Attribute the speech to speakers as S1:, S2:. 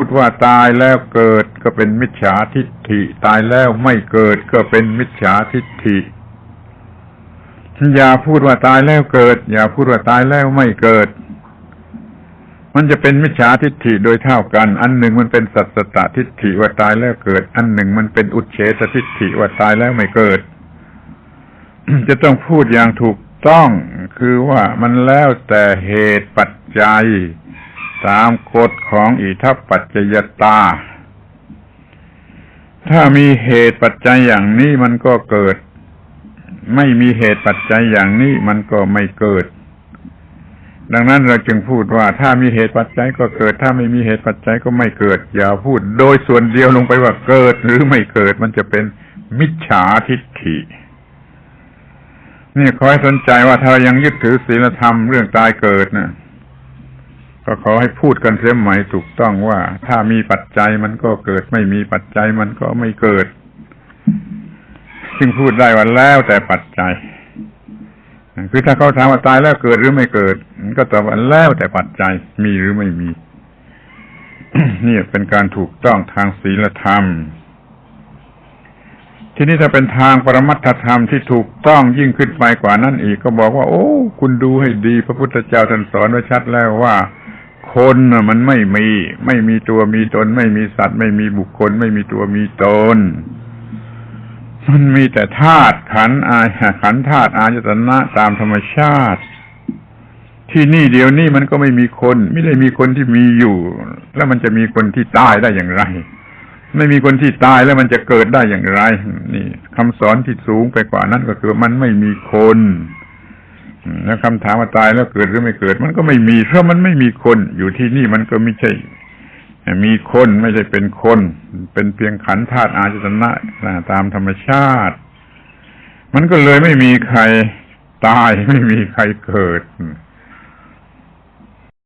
S1: พูดว่าตายแล้วเกิดก็เป็นมิจฉาทิฏฐิ ตายแล้วไม่เกิดก็เป็นมิจฉาทิฏฐิอย่าพูดว่าตายแล้วเกิด อย่าพูดว่าตายแล้วไม่เกิด มันจะเป็นมิจฉาทิฏฐิโดยเท่ากัน อันหนึ่งมันเป็นสัตตตทิฏฐิว่าตายแล้วเกิด อันหนึ่งมันเป็นอุเฉตทิฏฐิว่าตายแล้วไม่เกิด จะต้องพูดอย่างถูกต้องคือว่ามันแล้วแต่เหตุปัจจัย ตามกฎของอิทัปปัจจยตา ถ้ามีเหตุปัจจัยอย่างนี้มันก็เกิด ไม่มีเหตุปัจจัยอย่างนี้มันก็ไม่เกิด ดังนั้นเราจึงพูดว่า ถ้ามีเหตุปัจจัยก็เกิด ถ้าไม่มีเหตุปัจจัยก็ไม่เกิด อย่าพูดโดยส่วนเดียวลงไปว่าเกิดหรือไม่เกิดมันจะเป็นมิจฉาทิฏฐินี่ขอให้สนใจว่าถ้ายังยึดถือศีลธรรมเรื่องตายเกิดนะ ก็ขอให้พูดกันเสียใหม่ถูกต้องว่า ถ้ามีปัจจัยมันก็เกิด ไม่มีปัจจัยมันก็ไม่เกิดจึงพูดได้ว่าแล้วแต่ปัจจัย คือถ้าเขาถามว่าตายแล้วเกิดหรือไม่เกิด ก็ตอบว่าแล้วแต่ปัจจัยมีหรือไม่มีนี่เป็นการถูกต้องทางศีลธรรม ทีนี้ถ้าเป็นทางปรมัตถธรรมที่ถูกต้องยิ่งขึ้นไปกว่านั้นอีก ก็บอกว่า โอ้ คุณดูให้ดี พระพุทธเจ้าท่านสอนไว้ชัดแล้วว่า คนน่ะ มันไม่มี ไม่มีตัวมีตน ไม่มีสัตว์ ไม่มีบุคคล ไม่มีตัวมีตน มันมีแต่ธาตุขันธ์อาขันธ์ธาตุอายตนะตามธรรมชาติ ที่นี่เดียวนี้มันก็ไม่มีคน ไม่ได้มีคนที่มีอยู่ แล้วมันจะมีคนที่ตายได้อย่างไร ไม่มีคนที่ตายแล้วมันจะเกิดได้อย่างไร นี่คำสอนที่สูงไปกว่านั้นก็คือมันไม่มีคน แล้วคำถามว่าตายแล้วเกิดหรือไม่เกิด มันก็ไม่มีเพราะมันไม่มีคนอยู่ที่นี่มันก็ไม่ใช่ มีคนไม่ใช่เป็นคน เป็นเพียงขันธ์ธาตุอาจตนะตามธรรมชาติ มันก็เลยไม่มีใครตายไม่มีใครเกิด